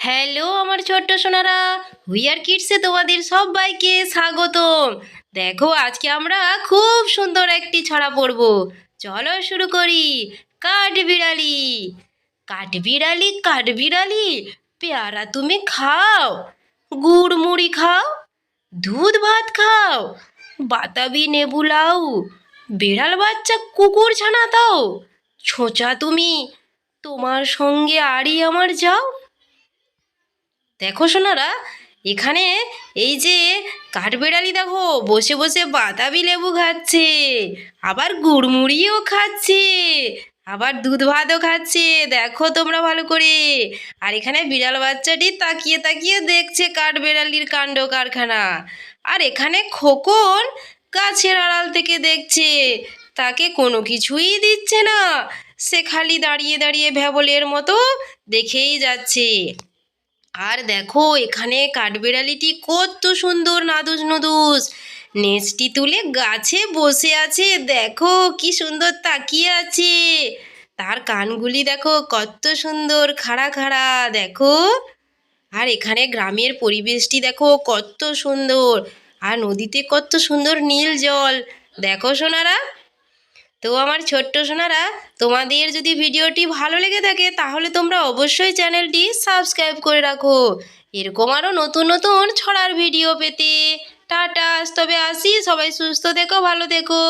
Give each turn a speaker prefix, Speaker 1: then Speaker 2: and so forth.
Speaker 1: Hello আমার ছোট্ট Sonara where কিডসে তোমাদের সবাইকে স্বাগতম। দেখো, আজকে আমরা খুব সুন্দর একটি ছড়া পড়ব। চলো শুরু করি। কাঠ বিড়ালি। কাঠ বিড়ালি কাঠ বিড়ালি, পেয়ারা তুমি খাও। গুড় মুড়ি খাও। দুধ ভাত খাও। বাতাবি নেবু লাউ। বিড়াল বাচ্চা কুকুর ছানা দাও ছোঁচা তুমি। তোমার সঙ্গে আড়ি আমার যাও। দেখো সোনারা, এখানে এই যে কাঠবেড়ালি দেখো, বসে বসে বাতাবি লেবু খাচ্ছে, আবার গুড়মুড়িও খাচ্ছে, আবার দুধ ভাতও খাচ্ছে, দেখো তোমরা ভালো করে। আর এখানে বিড়াল বাচ্চাটি তাকিয়ে তাকিয়ে দেখছে কাঠবেড়ালির কাণ্ড কারখানা। আর এখানে খোকন গাছের আড়াল থেকে দেখছে, তাকে কোনো কিছুই দিচ্ছে না, সে খালি দাঁড়িয়ে দাঁড়িয়ে ভ্যাবলের মতো দেখেই যাচ্ছে। আর দেখো, এখানে কাঠবেড়ালিটি কত সুন্দর নাদুস নুদুস। নেচটি তুলে গাছে বসে আছে, দেখো কি সুন্দর তাকিয়ে আছে। তার কানগুলি দেখো কত সুন্দর, খাড়া খাড়া, দেখো। আর এখানে গ্রামের পরিবেশটি দেখো কত সুন্দর। আর নদীতে কত সুন্দর নীল জল। দেখো সোনারা। তো আমার ছোট্ট সোনারা, তোমাদের যদি ভিডিওটি ভালো লেগে থাকে, তাহলে তোমরা অবশ্যই চ্যানেলটি সাবস্ক্রাইব করে রাখো। এরকম আরও নতুন নতুন ছড়ার ভিডিও পেতে। টাটা, তবে আসি, সবাই সুস্থ দেখো ভালো থেকো।